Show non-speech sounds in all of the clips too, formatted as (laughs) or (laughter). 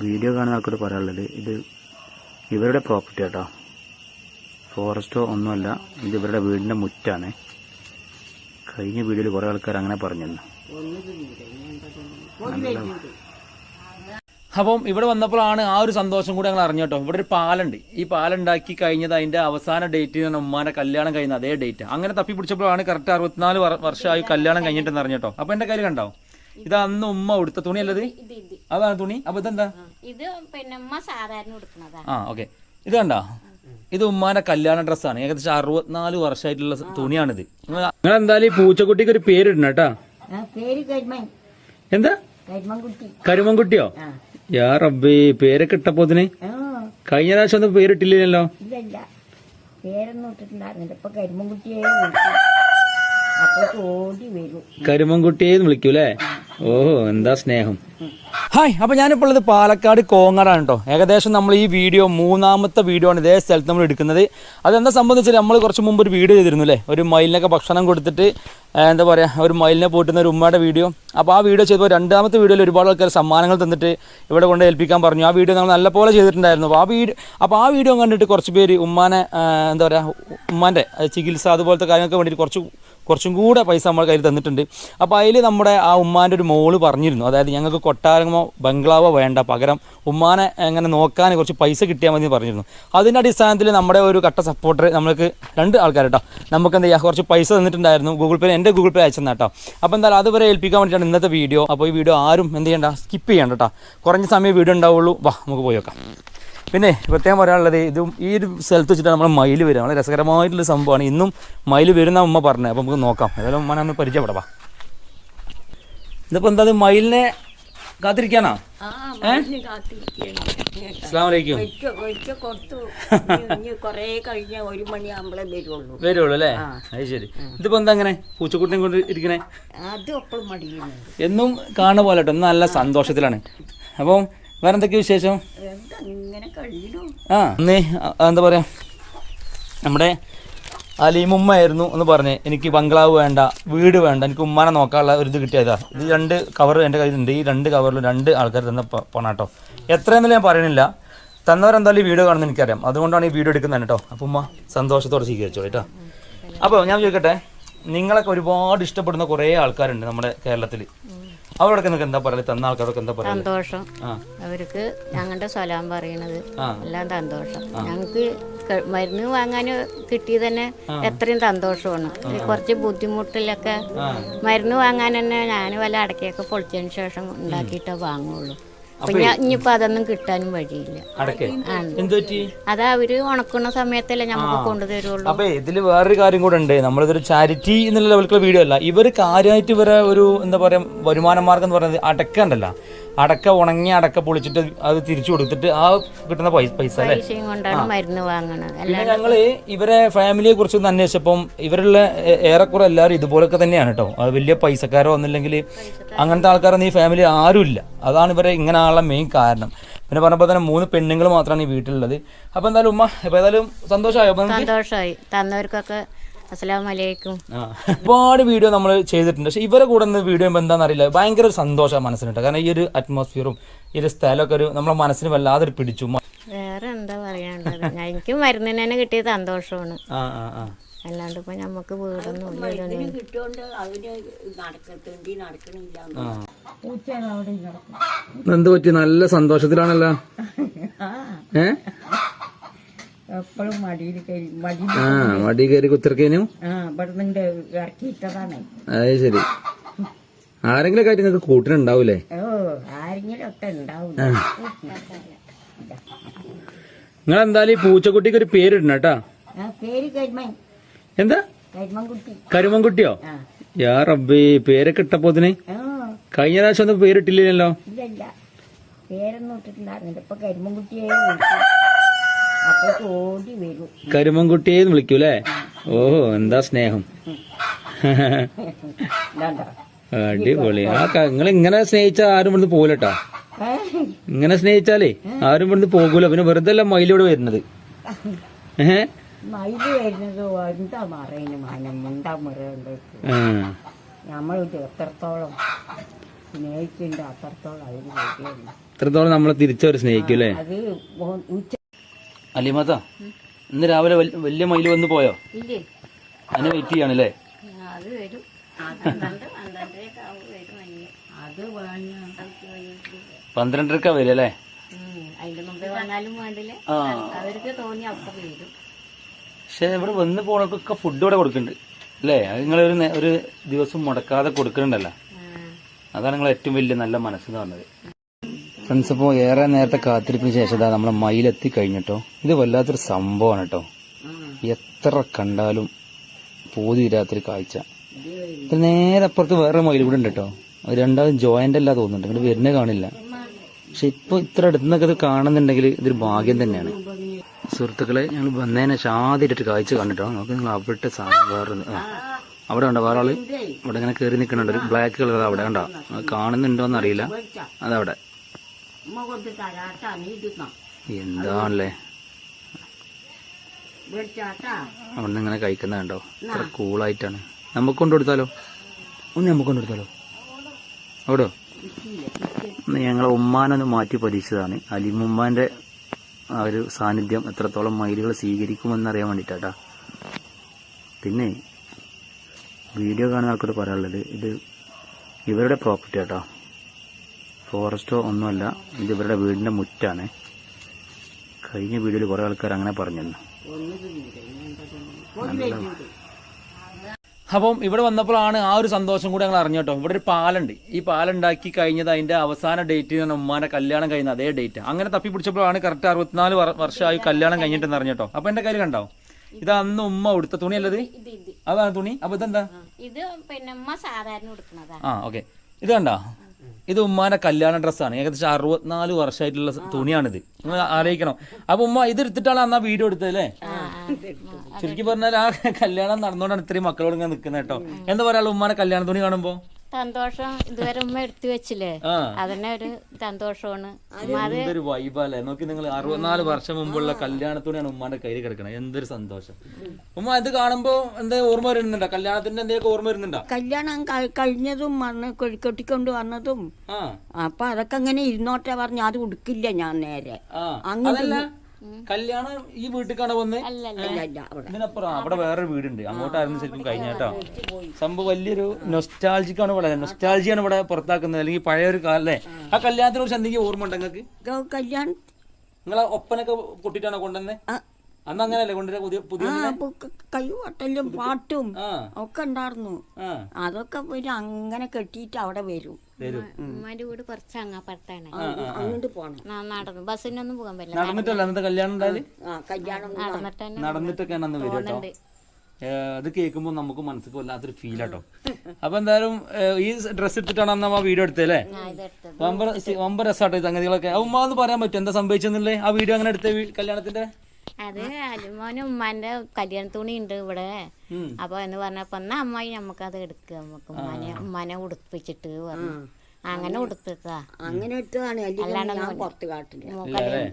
Video കാണുന്ന ആൾക്കാർ പറയാനുള്ളത് ഇത് ഇവരുടെ പ്രോപ്പർട്ടി കേട്ടോ ഫോറസ്റ്റോ ഒന്നുമല്ല ഇത് ഇവരുടെ വീടിന്റെ മുറ്റാണ്. കഴിഞ്ഞ വീഡിയോയിൽ കുറേ ആൾക്കാർ അങ്ങനെ പറഞ്ഞിരുന്നു. അപ്പം ഇവിടെ വന്നപ്പോഴാണ് ആ ഒരു സന്തോഷം കൂടി ഞങ്ങൾ അറിഞ്ഞു കേട്ടോ. ഇവിടെ ഒരു പാലുണ്ട്. ഈ പാലുണ്ടാക്കി കഴിഞ്ഞത് അതിന്റെ അവസാന ഡേറ്റ് ഉമ്മാന്റെ കല്യാണം കഴിയുന്ന അതേ ഡേറ്റ് അങ്ങനെ തപ്പി പിടിച്ചപ്പോഴാണ് കറക്റ്റ് അറുപത്തിനാല് വർ- വർഷമായി കല്യാണം കഴിഞ്ഞിട്ടെന്ന് അറിഞ്ഞു കേട്ടോ. അപ്പൊ എന്റെ കയ്യിൽ കണ്ടോ? ഇത് അന്ന് ഉമ്മ ഉടുത്ത തുണി അല്ലത് അതാണ് തുണി? അപ്പൊ ഇതെന്താ? ഇത് പിന്നെ ഉമ്മ സാധാരണ ഉടുക്കുന്നതാ. ആ ഓക്കെ. ഇത് കണ്ടാ? ഇത് ഉമ്മാന്റെ കല്യാണ ഡ്രസ്സാണ്. ഏകദേശം അറുപത്തിനാല് വർഷമായിട്ടുള്ള തുണിയാണിത്. നിങ്ങൾ എന്തായാലും ഈ പൂച്ചക്കുട്ടിക്ക് ഒരു പേരിടണം കേട്ടാ. എന്താ? കരിമൻകുട്ടി. കരുമൻകുട്ടിയോ? യാ റബ്ബേ പേരൊക്കെ ഇട്ടപ്പോതിന് കഴിഞ്ഞ പ്രാവശ്യം ഒന്നും പേരിട്ടില്ലല്ലോ? കരുമൻകുട്ടിയെ വിളിക്കൂലേ? ഓഹോ എന്താ സ്നേഹം. ഹായ് അപ്പൊ ഞാനിപ്പോൾ ഉള്ളത് പാലക്കാട് കോങ്ങാടാണ് കേട്ടോ ഏകദേശം നമ്മൾ ഈ വീഡിയോ മൂന്നാമത്തെ വീഡിയോ ആണ് ഇതേ സ്ഥലത്ത് നമ്മൾ എടുക്കുന്നത്. അതെന്താ സംബന്ധിച്ച് നമ്മൾ കുറച്ച് മുമ്പ് ഒരു വീഡിയോ ചെയ്തിരുന്നു അല്ലേ? ഒരു മയിലിനൊക്കെ ഭക്ഷണം കൊടുത്തിട്ട് എന്താ പറയുക ഒരു മയിലിനെ പോട്ടുന്ന ഒരു ഉമ്മയുടെ വീഡിയോ. അപ്പോൾ ആ വീഡിയോ ചെയ്തപ്പോൾ രണ്ടാമത്തെ വീഡിയോയിൽ ഒരുപാട് ആൾക്കാർ സമ്മാനങ്ങൾ തന്നിട്ട് ഇവിടെ കൊണ്ട് ഏൽപ്പിക്കാൻ പറഞ്ഞു. ആ വീഡിയോ നമ്മൾ നല്ലപോലെ ചെയ്തിട്ടുണ്ടായിരുന്നു. അപ്പോൾ ആ വീഡിയോ അപ്പോൾ ആ വീഡിയോ കണ്ടിട്ട് കുറച്ച് പേര് ഉമ്മാനെ എന്താ പറയുക ഉമ്മാന്റെ ചികിത്സ അതുപോലത്തെ കാര്യങ്ങൾക്ക് വേണ്ടിയിട്ട് കുറച്ച് കുറച്ചും കൂടെ പൈസ നമ്മൾ കയ്യിൽ തന്നിട്ടുണ്ട്. അപ്പോൾ അതിൽ നമ്മുടെ ആ ഉമ്മാന്റെ ഒരു മോൾ പറഞ്ഞിരുന്നു. അതായത് ഞങ്ങൾക്ക് കൊട്ടാരമോ ബംഗ്ലാവോ വേണ്ട. പകരം ഉമ്മാനെ എങ്ങനെ നോക്കാൻ കുറച്ച് പൈസ കിട്ടിയാൽ മതി എന്ന് പറഞ്ഞിരുന്നു. അതിന്റെ അടിസ്ഥാനത്തിൽ നമ്മുടെ ഒരു കട്ട സപ്പോർട്ടർ നമ്മൾക്ക് രണ്ട് ആൾക്കാർ കേട്ടോ നമുക്ക് എന്താ കുറച്ച് പൈസ തന്നിട്ടുണ്ടായിരുന്നു. ഗൂഗിൾ പേ എന്റെ ഗൂഗിൾ പേ അയച്ചു കേട്ടോ അപ്പോൾ എന്തായാലും അതുവരെ ഏൽപ്പിക്കാൻ വേണ്ടിയിട്ടാണ് ഇന്നത്തെ വീഡിയോ. അപ്പോൾ ഈ വീഡിയോ ആരും എന്ത് ചെയ്യണ്ട? സ്കിപ്പ് ചെയ്യണ്ട കേട്ടോ കുറഞ്ഞ സമയം വീഡിയോ ഉണ്ടാവുള്ളൂ. വാ നമുക്ക് പോയി നോക്കാം. പിന്നെ പ്രത്യേകം പറയാനുള്ളത് ഇത് ഈ ഒരു സ്ഥലത്ത് വെച്ചിട്ട് നമ്മൾ മയിൽ വരിക. വളരെ രസകരമായിട്ടുള്ള സംഭവമാണ്. ഇന്നും മയിൽ വരുന്ന അമ്മ പറഞ്ഞത്. അപ്പോൾ നമുക്ക് നോക്കാം. ഏതായാലും അമ്മ ഒന്ന് പരിചയപ്പെടാം. ഇതിപ്പോൾ എന്താ മയിലിനെ കാത്തിരിക്കാനാ? (laughs) മണിയാകുമ്പോഴേ വരുള്ളൂ. അല്ലേ? അത് ശരി. ഇതിപ്പോ എന്താ അങ്ങനെ പൂച്ചക്കുട്ടിനെ കൊണ്ട് ഇരിക്കണേ? എന്നും കാണുന്ന പോലെ കേട്ടോ നല്ല സന്തോഷത്തിലാണ്. അപ്പം വേറെ എന്തൊക്കെയാ വിശേഷം ആ നീ എന്താ പറയാ? നമ്മുടെ അലീമുമ്മയായിരുന്നു എന്ന് പറഞ്ഞ് എനിക്ക് ബംഗ്ലാവ് വേണ്ട വീട് വേണ്ട എനിക്ക് ഉമ്മാനെ നോക്കാനുള്ള ഒരു ഇത് കിട്ടിയതാ. ഇത് രണ്ട് കവർ എന്റെ കയ്യിലുണ്ട്. ഈ രണ്ട് കവറിലും രണ്ട് ആൾക്കാർ തന്ന കേട്ടോ എത്രയെന്നല്ല ഞാൻ പറയണില്ല തന്നവരെന്തായാലും ഈ വീഡിയോ കാണുന്നത് എനിക്കറിയാം. അതുകൊണ്ടാണ് ഈ വീഡിയോ എടുക്കുന്നത് കേട്ടോ. അപ്പം ഉമ്മ സന്തോഷത്തോടെ സ്വീകരിച്ചോ കേട്ടോ. അപ്പോൾ ഞാൻ ചോദിക്കട്ടെ നിങ്ങളൊക്കെ ഒരുപാട് ഇഷ്ടപ്പെടുന്ന കുറേ ആൾക്കാരുണ്ട് നമ്മുടെ കേരളത്തിൽ അവരോടൊക്കെ നിങ്ങൾക്ക് എന്താ പറയുക തന്ന ആൾക്കാരൊക്കെ എന്താ പറയുക സന്തോഷം. അവർക്ക് ഞങ്ങളുടെ സ്വലാം പറയണത് എല്ലാം സന്തോഷം. ഞങ്ങൾക്ക് മരുന്ന് വാങ്ങാൻ കിട്ടിയത് തന്നെ എത്രയും സന്തോഷമാണ്. കുറച്ച് ബുദ്ധിമുട്ടിലൊക്കെ മരുന്ന് വാങ്ങാൻ തന്നെ ഞാൻ വല്ല അടക്കയൊക്കെ പൊളിച്ചതിന് ശേഷം ഉണ്ടാക്കിയിട്ടേ വാങ്ങുള്ളൂ. അപ്പൊ ഞാൻ ഇനിയിപ്പോ അതൊന്നും കിട്ടാനും വഴിയില്ല. അടക്കേ. അതാ അവർ ഉണക്കുന്ന സമയത്തല്ലേ നമുക്ക് കൊണ്ടുതരുള്ളൂ അപ്പൊ ഇതിൽ വേറൊരു കാര്യം കൂടെ ഉണ്ട്. നമ്മളിതൊരു ചാരിറ്റി എന്നുള്ള ലെവലിലുള്ള വീഡിയോ അല്ല. ഇവർ കാര്യമായിട്ട് ഇവരെ ഒരു എന്താ പറയാ വരുമാന മാർഗം എന്ന് പറയുന്നത് അടക്ക ഉണ്ടല്ലോ അടക്ക ഉണങ്ങി അടക്ക പൊളിച്ചിട്ട് അത് തിരിച്ചു കൊടുത്തിട്ട് ആ കിട്ടുന്ന പൈസ പൈസ അല്ലേ? മരുന്ന് വാങ്ങണത്. പിന്നെ ഞങ്ങൾ ഇവരെ ഫാമിലിയെ കുറിച്ച് ഒന്ന് അന്വേഷിച്ചപ്പം ഇവരുള്ള ഏറെക്കുറെ എല്ലാവരും ഇതുപോലൊക്കെ തന്നെയാണ് കേട്ടോ അത് വലിയ പൈസക്കാരോ ഒന്നില്ലെങ്കിൽ അങ്ങനത്തെ ആൾക്കാരൊന്നും ഈ ഫാമിലി ആരും ഇല്ല അതാണ് ഇവരെ ഇങ്ങനെ ആളുള്ള മെയിൻ കാരണം. പിന്നെ പറഞ്ഞപ്പോൾ തന്നെ മൂന്ന് പെണ്ണുങ്ങൾ മാത്രമാണ് ഈ വീട്ടിലുള്ളത്. അപ്പോൾ എന്തായാലും ഉമ്മ അപ്പോൾ ഏതായാലും സന്തോഷമായോ? സന്തോഷമായി തന്നവർക്കൊക്കെ ഒരുപാട് വീഡിയോ നമ്മൾ ചെയ്തിട്ടുണ്ട്. പക്ഷെ ഇവരെ കൂടെ നിന്ന് വീഡിയോ എന്താണെന്ന് അറിയില്ല. ഭയങ്കര ഒരു സന്തോഷമാണ് മനസ്സിനുണ്ട് കാരണം ഈ ഒരു അറ്റ്മോസ്ഫിയറും ഈ ഒരു സ്ഥലമൊക്കെ ഒരു നമ്മളെ മനസ്സിന് വല്ലാതെ ഒരു പിടിച്ചു വേറെ എന്താ പറയാനുള്ളത്? എനിക്കും മരുന്നിന് തന്നെ കിട്ടിയ സന്തോഷമാണ്. ആ ആ ആ. അല്ലാണ്ട് ഇപ്പൊ നമുക്ക് വീടൊന്നും എന്ത് പറ്റി? നല്ല സന്തോഷത്തിലാണല്ലോ. ആ. ഏ? എപ്പോഴും മടിയിൽ കയറി മടി ആ മടി കയറി കുത്തിറക്കേനും ആ ഇവിടെ നിന്ന് ഇറക്കിയിട്ടതാണ്. അത് ശരി. ആരെങ്കിലും കാര്യം നിങ്ങൾക്ക് കൂട്ടിനുണ്ടാവൂലേ ഓ ആരെങ്കിലും ഒക്കെ ഉണ്ടാവും. നിങ്ങൾ എന്തായാലും ഈ പൂച്ചക്കുട്ടിക്ക് ഒരു പേരിടണം കേട്ടാ. ആ പേര് കരിമൻ. എന്താ? കരിമൻകുട്ടി. കരുമൻകുട്ടിയോ? യാ റബ്ബി പേരൊക്കെ ഇട്ടപ്പോതിന് ആ കഴിഞ്ഞ പ്രാവശ്യം ഒന്നും പേരിട്ടില്ലല്ലോ ഇല്ലല്ല. പേരൊന്നും ഇട്ടിട്ടുണ്ടായിരുന്നില്ല. ഇപ്പൊ കരിമൻകുട്ടിയെ അപ്പൊ ഓടി വരും. കരുമൻകുട്ടിയെന്ന് വിളിക്കൂലേ? ഓ എന്താ സ്നേഹം? അടിപൊളി. ആ നിങ്ങൾ ഇങ്ങനെ സ്നേഹിച്ച ആരും ഇവിടുന്ന് പോകൂലട്ടാ ഇങ്ങനെ സ്നേഹിച്ചാലേ ആരും ഇവിടുന്ന് പോകൂല. പിന്നെ വെറുതെ അല്ല മയിലിവിടെ വരുന്നത്. ഏഹ് മയിൽ വരുന്നത് എന്താ മാനം? നമ്മൾ എത്രത്തോളം സ്നേഹിച്ചിട്ടുണ്ട് അത്രത്തോളം അതിന് വരികയുള്ളൂ ഇത്രത്തോളം നമ്മളെ തിരിച്ചവർ സ്നേഹിക്കും അല്ലേ അത് ഉച്ച അലിമാത്ത ഇന്ന് രാവിലെ വലിയ മയിൽ വന്ന് പോയോ? ഇല്ലേ? അതിനെ വെയിറ്റ് ചെയ്യാണല്ലേ? പന്ത്രണ്ടരക്ക വരും അല്ലേ അതിന്റെ മുമ്പേ വന്നാലും വേണ്ടില്ല? അവർക്ക് തോന്നി അപ്പം വരും. പക്ഷെ ഇവിടെ വന്ന് പോണക്കൊക്കെ ഫുഡ് ഇവിടെ കൊടുക്കുന്നുണ്ട്. അല്ലേ? അത് നിങ്ങൾ ഒരു ഒരു ദിവസം മുടക്കാതെ കൊടുക്കുന്നുണ്ടല്ലോ. അതാണ് നിങ്ങൾ ഏറ്റവും വലിയ നല്ല മനസ്സെന്ന് പറഞ്ഞത്. ഫ്രണ്ട്സ് ഇപ്പോൾ ഏറെ നേരത്തെ കാത്തിരിപ്പിന് ശേഷം ഇതാ നമ്മളെ മയിലെത്തി കഴിഞ്ഞിട്ടോ. ഇത് വല്ലാത്തൊരു സംഭവമാണ് കേട്ടോ. എത്ര കണ്ടാലും പോതി തീരാത്തൊരു കാഴ്ച. നേരെ അപ്പുറത്ത് വേറെ മയിൽ കൂടെ ഉണ്ട് കേട്ടോ. രണ്ടാമത് ജോയിന്റ് അല്ല തോന്നുന്നുണ്ട്. ഇങ്ങോട്ട് വരുന്നേ കാണില്ല. പക്ഷെ ഇപ്പൊ ഇത്ര അടുത്തുനിന്നൊക്കെ ഇത് കാണുന്നുണ്ടെങ്കിൽ ഇതൊരു ഭാഗ്യം തന്നെയാണ്. സുഹൃത്തുക്കളെ ഞങ്ങൾ വന്നതിനെ ആദ്യമായിട്ട് കാഴ്ച കണ്ടിട്ടോ. നമുക്ക് നിങ്ങൾ അവിടുത്തെ സാധനം വേറെ അവിടെ ഉണ്ടോ വേറെ ആൾ ഇവിടെ ഇങ്ങനെ കയറി നിൽക്കുന്നുണ്ട്. ഒരു ബ്ലാക്ക് കളർ അവിടെ ഉണ്ടോ കാണുന്നുണ്ടോ എന്ന് അറിയില്ല. അതവിടെ. ഉമ്മ കൊണ്ട് തരാട്ടാ നീ ഇടുന്ന എന്താണല്ലേ? മേടിച്ചാട്ടാ അവിടെ ഇങ്ങനെ കഴിക്കുന്ന കണ്ടോ? അത്ര കൂളായിട്ടാണ്. നമുക്ക് കൊണ്ടുകൊടുത്താലോ ഒന്ന് നമുക്ക് കൊണ്ടുകൊടുത്താലോ അവിടോ? ഞങ്ങളെ ഉമ്മാനൊന്ന് മാറ്റി പരീക്ഷിച്ചതാണ്. അലിമുമ്മാന്റെ ആ ഒരു സാന്നിധ്യം എത്രത്തോളം മയിലുകൾ സ്വീകരിക്കുമെന്നറിയാൻ വേണ്ടിട്ടാ പിന്നെ വീഡിയോ കാണുന്ന ആൾക്കോട് പറയാനുള്ളത് ഇത് ഇവരുടെ പ്രോപ്പർട്ടി ആട്ടോ ഫോറസ്റ്റോ ഒന്നുമല്ല ഇത് ഇവരുടെ വീടിന്റെ മുറ്റാണ്. കഴിഞ്ഞ വീഡിയോയിൽ കുറെ ആൾക്കാർ അങ്ങനെ പറഞ്ഞിരുന്നു. അപ്പം ഇവിടെ വന്നപ്പോഴാണ് ആ ഒരു സന്തോഷം കൂടി ഞങ്ങൾ അറിഞ്ഞു കേട്ടോ. ഇവിടെ ഒരു പാലുണ്ട്. ഈ പാലുണ്ടാക്കി കഴിഞ്ഞത് അതിന്റെ അവസാന ഡേറ്റ് ഉമ്മാനെ കല്യാണം കഴിഞ്ഞ അതേ ഡേറ്റ്. അങ്ങനെ തപ്പി പിടിച്ചപ്പോഴാണ് കറക്റ്റ് അറുപത്തിനാല് വർ- വർഷമായി കല്യാണം കഴിഞ്ഞിട്ടെന്ന് അറിഞ്ഞു കേട്ടോ. അപ്പൊ എന്റെ കാര്യം കണ്ടോ? ഇത് അന്ന് ഉമ്മ ഉടുത്ത തുണി അല്ലത് അതാണ് തുണി. അപ്പൊ ഇതെന്താ? ഇത് പിന്നെ ഉമ്മ സാധാരണ ആ ഓക്കെ. ഇത് കണ്ടോ? ഇത് ഉമ്മാന്റെ കല്യാണ ഡ്രസ്സാണ്. ഏകദേശം അറുപത്തിനാല് വർഷമായിട്ടുള്ള തുണിയാണിത്. നിങ്ങൾ ആലോചിക്കണം. അപ്പൊ ഉമ്മ ഇത് എടുത്തിട്ടാണ് അന്ന് ആ വീഡിയോ എടുത്തത് അല്ലേ? ശരിക്കും പറഞ്ഞാൽ ആ കല്യാണം നടന്നുകൊണ്ടാണ് ഇത്രയും മക്കളോട് ഇങ്ങനെ നിൽക്കുന്നത് കേട്ടോ. എന്താ പറയാ ഉമ്മാന്റെ കല്യാണ തുണി കാണുമ്പോ? സന്തോഷം ഇതുവരെ ഉമ്മ എടുത്തു വെച്ചില്ലേ? അതന്നെ ഒരു സന്തോഷമാണ് എന്തൊരു വൈബല്ലേ നോക്കി നിങ്ങൾ അറുപത്തിനാല് വർഷം മുമ്പുള്ള കല്യാണത്തോടെയാണ് ഉമ്മാന്റെ കയ്യിൽ കിടക്കണത് എന്തൊരു സന്തോഷം. ഉമ്മ ഇത് കാണുമ്പോ എന്താ ഓർമ്മ വരുന്നുണ്ടോ? കല്യാണത്തിന്റെ എന്തെങ്കിലും ഓർമ്മ വരുന്നുണ്ടോ? കല്യാണം കഴിഞ്ഞതും വന്ന് കൊഴിക്കൊട്ടിക്കൊണ്ട് കെട്ടിക്കൊണ്ട് വന്നതും. ആ. അപ്പൊ അതൊക്കെ അങ്ങനെ ഇരുന്നോട്ടെ പറഞ്ഞു അത് ഉടുക്കില്ല ഞാൻ നേരെ. അതല്ല കല്യാണം ഈ വീട്ടിൽ വന്ന്? ഇതിനപ്പുറം. അവിടെ വേറൊരു വീടുണ്ട്. അങ്ങോട്ടായിരുന്നു ശരിക്കും കഴിഞ്ഞാട്ടോ സംഭവം വലിയൊരു നൊസ്റ്റാൾജിക്കാണ് ഇവിടെ. നൊസ്റ്റാൾജിയാണ് ഇവിടെ പുറത്താക്കുന്നത്. അല്ലെങ്കിൽ പഴയ ഒരു കാലം അല്ലേ? ആ കല്യാണത്തിനെ കുറിച്ച് എന്തെങ്കിലും ഓർമ്മ ഉണ്ടെങ്കിൽ നിങ്ങൾക്ക് കല്യാണം നിങ്ങളെ ഒപ്പനൊക്കെ പൊട്ടിട്ടാണോ കൊണ്ടുവന്നത് അന്ന് അങ്ങനല്ലേ കൊണ്ടുവരാ പുതിയ പുതിയ ആ അപ്പൊ ക- കൈവട്ടലും പാട്ടും ഒക്കെ ഉണ്ടായിരുന്നു. അതൊക്കെ പിന്നെ അങ്ങനെ കെട്ടിയിട്ട് അവിടെ വരും. ഉമ്മാന്റെ വീട് കുറച്ച് അങ്ങപ്പുറത്താണ്. അങ്ങോട്ട് പോണം. നടന്നു. ബസ്സിനൊന്നും പോകാൻ പറ്റില്ല. നടന്നിട്ടല്ല അന്നത്തെ കല്യാണം ഉണ്ടായാൽ ആ കല്യാണം നടന്നിട്ടൊക്കെയാണ് അന്ന് വരും കേട്ടോ. അത് കേൾക്കുമ്പോൾ നമുക്ക് മനസ്സിക്ക് വല്ലാത്തൊരു ഫീൽ ആട്ടോ അപ്പൊ എന്തായാലും ഈ ഡ്രസ്സ് എടുത്തിട്ടാണ് അന്ന് ആ വീഡിയോ എടുത്തല്ലേ വമ്പ വമ്പ രസാട്ടോ ഈ സംഗതികളൊക്കെ. ഉമ്മ ഒന്ന് പറയാൻ പറ്റും എന്താ സംഭവിച്ചെന്നുള്ളേ? ആ വീഡിയോ അങ്ങനെ എടുത്ത കല്യാണത്തിന്റെ? അത് അലിമോനും ഉമ്മാന്റെ കല്യാണ തുണി ഉണ്ട് ഇവിടെ. അപ്പൊ എന്ന് പറഞ്ഞപ്പോ എന്നാ അമ്മായി അത് എടുക്കുക നമുക്ക് ഉമ്മാനെ ഉമ്മാനെ ഉടുപ്പിച്ചിട്ട് പറഞ്ഞു. അങ്ങനെ ഉടുപ്പിക്കാ അങ്ങനെ ഇതൊന്നും അല്ലെങ്കിൽ ഞാൻ പുറത്ത് കാട്ടില്ല.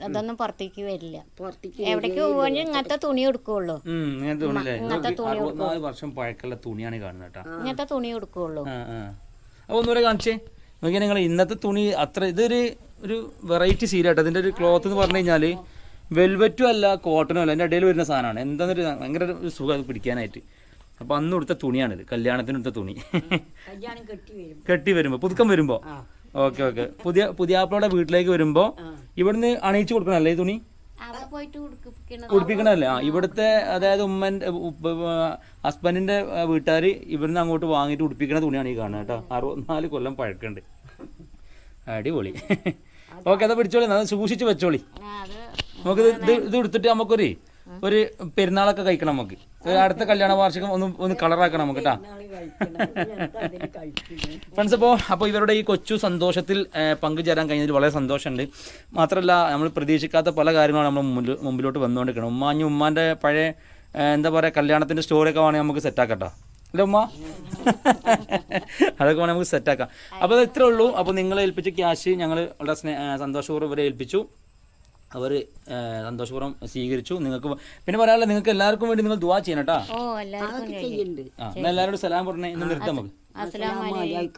അതൊന്നും പുറത്തേക്ക് വരില്ല. പുറത്തേക്ക് എവിടേക്ക് പോവാണെങ്കിൽ ഇങ്ങനത്തെ തുണി എടുക്കുള്ളൂ. ഇങ്ങനത്തെ തുണി വർഷം പഴക്കമുള്ള തുണിയാണ് കാണുന്നത് ഇങ്ങനത്തെ തുണി എടുക്കുള്ളൂ. അപ്പൊ ഒന്നുകൂടെ കാണിച്ചേ. നോക്കിയാൽ നിങ്ങൾ ഇന്നത്തെ തുണി അത്ര ഇതൊരു ഒരു വെറൈറ്റി സീരാട്ടോ അതിന്റെ ഒരു ക്ലോത്ത് എന്ന് പറഞ്ഞു കഴിഞ്ഞാൽ വെൽവെറ്റും അല്ല കോട്ടനും അല്ല എന്റെ ഇടയിൽ വരുന്ന സാധനമാണ്. എന്താണെന്നൊരു ഭയങ്കര ഒരു സുഖം അത് പിടിക്കാനായിട്ട്. അപ്പൊ അന്ന് കൊടുത്ത തുണിയാണിത്. കല്യാണത്തിന് എടുത്ത തുണി. കെട്ടി വരുമ്പോൾ പുതുക്കം വരുമ്പോ. Okay okay. പുതിയ പുതിയാപ്പിളയുടെ വീട്ടിലേക്ക് വരുമ്പോ ഇവിടുന്ന് അണിയിച്ചു കൊടുക്കണല്ലേ ഈ തുണി? കുടിപ്പിക്കണല്ലേ ആ ഇവിടുത്തെ അതായത് ഉമ്മന്റെ ഹസ്ബൻഡിന്റെ വീട്ടുകാർ ഇവിടുന്ന് അങ്ങോട്ട് വാങ്ങിയിട്ട് ഉടുപ്പിക്കണ തുണിയാണ് ഈ കാണുന്നത് കേട്ടോ. അറുപത്തിനാല് കൊല്ലം പഴക്കുണ്ട്. അടിപൊളി. ഓക്കെ അത് പിടിച്ചോളി. അത് സൂക്ഷിച്ച് വെച്ചോളി. നമുക്ക് ഇത് ഇത് എടുത്തിട്ട് നമുക്കൊരു ഒരു പെരുന്നാളൊക്കെ കഴിക്കണം നമുക്ക്. അടുത്ത കല്യാണ വാർഷികം ഒന്ന് ഒന്ന് കളറാക്കണം നമുക്ക് കേട്ടാ ഫ്രണ്ട്സ് അപ്പോൾ അപ്പോൾ ഇവരുടെ ഈ കൊച്ചു സന്തോഷത്തിൽ പങ്കുചേരാൻ കഴിഞ്ഞതിൽ വളരെ സന്തോഷമുണ്ട്. മാത്രമല്ല നമ്മൾ പ്രതീക്ഷിക്കാത്ത പല കാര്യങ്ങളും നമ്മൾ മുമ്പിൽ മുമ്പിലോട്ട് വന്നുകൊണ്ടിരിക്കണം ഉമ്മാഞ്ഞു ഉമ്മാന്റെ പഴയ എന്താ പറയുക കല്യാണത്തിന്റെ സ്റ്റോറിയൊക്കെ വേണമെങ്കിൽ നമുക്ക് സെറ്റാക്കട്ടോ അല്ലേ ഉമ്മ? (laughs) അതൊക്കെ വേണമെങ്കിൽ നമുക്ക് സെറ്റാക്കാം അപ്പോൾ അത് ഇത്രേ ഉള്ളൂ. അപ്പോൾ നിങ്ങളെ ഏൽപ്പിച്ച ക്യാഷ് ഞങ്ങൾ വളരെ സന്തോഷപൂർവം ഇവരെ ഏൽപ്പിച്ചു. അവർ സന്തോഷപൂർവം സ്വീകരിച്ചു. നിങ്ങൾക്ക് പിന്നെ പറയാനുള്ള നിങ്ങൾക്ക് എല്ലാവർക്കും വേണ്ടി നിങ്ങൾ ദുവാ ചെയ്യണം കേട്ടോ. എല്ലാവരോടും സലാം പറഞ്ഞേ ഇന്ന് നിർത്താം നമുക്ക് അസ്സലാമു അലൈക്കും.